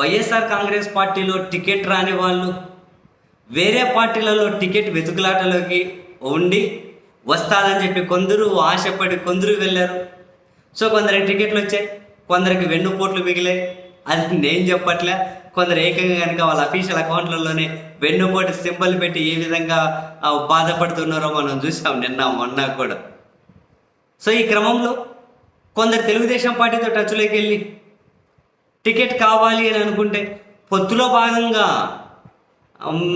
వైఎస్ఆర్ కాంగ్రెస్ పార్టీలో టికెట్ రాని వాళ్ళు వేరే పార్టీలలో టికెట్ వెతుకులాటలోకి ఉండి వస్తాదని చెప్పి కొందరు ఆశపడి కొందరు వెళ్ళారు. సో కొందరికి టికెట్లు వచ్చాయి కొందరికి వెన్నుపోట్లు మిగిలాయి. అది నేను చెప్పట్లే కొందరు ఏకంగా కనుక వాళ్ళ అఫీషియల్ అకౌంట్లలోనే వెన్నుపోటు సింబల్ పెట్టి ఏ విధంగా బాధపడుతున్నారో మనం చూసాం నిన్న మొన్న కూడా. సో ఈ క్రమంలో కొందరు తెలుగుదేశం పార్టీతో టచ్లోకి వెళ్ళి టికెట్ కావాలి అని అనుకుంటే పొత్తులో భాగంగా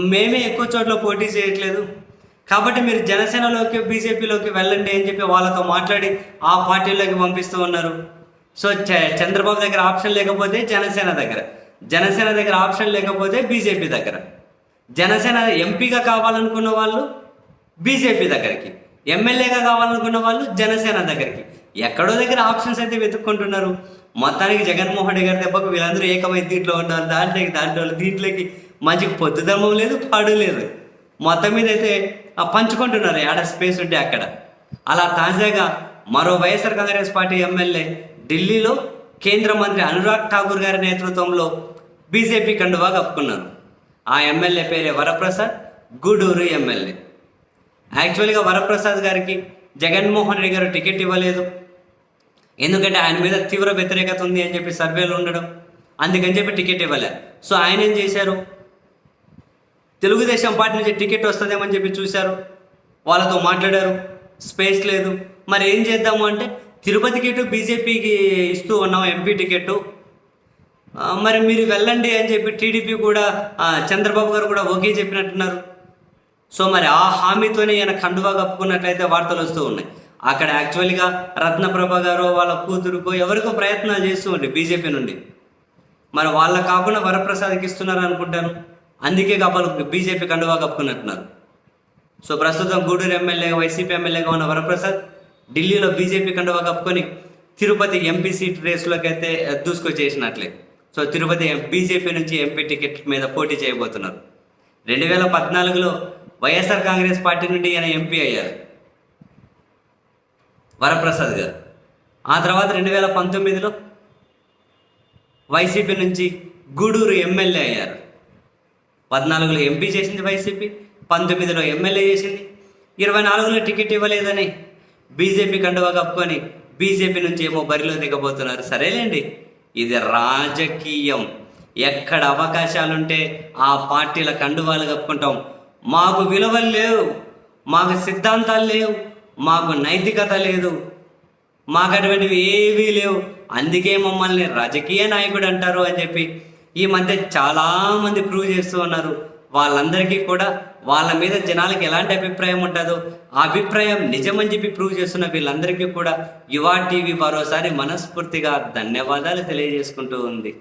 మేమే ఎక్కువ చోట్ల పోటీ చేయట్లేదు. కాబట్టి మీరు జనసేనలోకి బీజేపీలోకి వెళ్ళండి అని చెప్పి వాళ్ళతో మాట్లాడి ఆ పార్టీలోకి పంపిస్తూ ఉన్నారు. సో చ- చంద్రబాబు దగ్గర ఆప్షన్ లేకపోతే జనసేన దగ్గర. జనసేన దగ్గర ఆప్షన్ లేకపోతే బీజేపీ దగ్గర. జనసేన ఎంపీగా కావాలనుకున్న వాళ్ళు బీజేపీ దగ్గరికి. ఎమ్మెల్యేగా కావాలనుకున్న వాళ్ళు జనసేన దగ్గరికి. ఎక్కడో దగ్గర ఆప్షన్స్ అయితే వెతుక్కుంటున్నారు. మొత్తానికి జగన్మోహన్ రెడ్డి గారి దెబ్బకు వీళ్ళందరూ ఏకమై దీంట్లో ఉన్నారు. దాంట్లోకి దాంట్లో దీంట్లోకి. మంచి పొద్దుదమ్మం లేదు పాడు లేదు. మొత్తం మీద అయితే పంచుకుంటున్నారు. ఆడ స్పేస్ ఉంటే అక్కడ. అలా తాజాగా మరో వైఎస్ఆర్ కాంగ్రెస్ పార్టీ ఎమ్మెల్యే ఢిల్లీలో కేంద్ర మంత్రి అనురాగ్ ఠాకూర్ గారి నేతృత్వంలో బీజేపీ కండువా కప్పుకున్నారు. ఆ ఎమ్మెల్యే పేరే వరప్రసాద్ గూడూరు ఎమ్మెల్యే. యాక్చువల్గా వరప్రసాద్ గారికి జగన్మోహన్ రెడ్డి గారు టికెట్ ఇవ్వలేదు. ఎందుకంటే ఆయన మీద తీవ్ర వ్యతిరేకత ఉంది అని చెప్పి సర్వేలు ఉండడం. అందుకని చెప్పి టికెట్ ఇవ్వలే. సో ఆయన ఏం చేశారు? తెలుగుదేశం పార్టీ నుంచి టికెట్ వస్తుందేమని చెప్పి చూశారు. వాళ్ళతో మాట్లాడారు. స్పేస్ లేదు. మరి ఏం చేద్దాము అంటే తిరుపతికి ఇటు బీజేపీకి ఇస్తూ ఉన్నాం ఎంపీ టికెట్ మరి మీరు వెళ్ళండి అని చెప్పి టీడీపీ కూడా చంద్రబాబు గారు కూడా ఓకే చెప్పినట్టున్నారు. సో మరి ఆ హామీతోనే ఈయన కండువా కప్పుకున్నట్లయితే వార్తలు వస్తూ ఉన్నాయి. అక్కడ యాక్చువల్గా రత్నప్రభ గారు వాళ్ళ కూతురుకో ఎవరికో ప్రయత్నాలు చేస్తూ ఉండే బీజేపీ నుండి. మరి వాళ్ళ కాకుండా వరప్రసాద్కి ఇస్తున్నారు అనుకుంటాను. అందుకే కాబట్టి బీజేపీ కండువా కప్పుకున్నట్టున్నారు. సో ప్రస్తుతం గూడూరు ఎమ్మెల్యేగా వైసీపీ ఎమ్మెల్యేగా ఉన్న వరప్రసాద్ ఢిల్లీలో బీజేపీ కండువా కప్పుకొని తిరుపతి ఎంపీ సీట్ రేసులోకి అయితే దూసుకొచ్చేసినట్లే. సో తిరుపతి బీజేపీ నుంచి ఎంపీ టికెట్ మీద పోటీ చేయబోతున్నారు. రెండు వేల పద్నాలుగులో వైఎస్ఆర్ కాంగ్రెస్ పార్టీ నుండి ఆయన ఎంపీ అయ్యారు. వరప్రసాద్ గారు. ఆ తర్వాత రెండు వేల పంతొమ్మిదిలో వైసీపీ నుంచి గూడూరు ఎమ్మెల్యే అయ్యారు. పద్నాలుగులో ఎంపీ చేసింది వైసీపీ పంతొమ్మిదిలో ఎమ్మెల్యే చేసింది. ఇరవై నాలుగులో టికెట్ ఇవ్వలేదని బీజేపీ కండువా కప్పుకొని బీజేపీ నుంచి ఏమో బరిలో దిగబోతున్నారు. సరేలేండి ఇది రాజకీయం. ఎక్కడ అవకాశాలుంటే ఆ పార్టీల కండువాలు కప్పుకుంటాం. మాకు విలువలు లేవు మాకు సిద్ధాంతాలు లేవు. మాకు నైతికత లేదు. మాకు అటువంటివి ఏవీ లేవు. అందుకే మమ్మల్ని రాజకీయ నాయకుడు అంటారు అని చెప్పి ఈ మధ్య చాలామంది ప్రూవ్ చేస్తూ ఉన్నారు. వాళ్ళందరికీ కూడా వాళ్ళ మీద జనాలకి ఎలాంటి అభిప్రాయం ఉంటుందో ఆ అభిప్రాయం నిజమని చెప్పి ప్రూవ్ చేస్తున్న వీళ్ళందరికీ కూడా యువ టీవీ మరోసారి మనస్ఫూర్తిగా ధన్యవాదాలు తెలియజేసుకుంటూ ఉంది.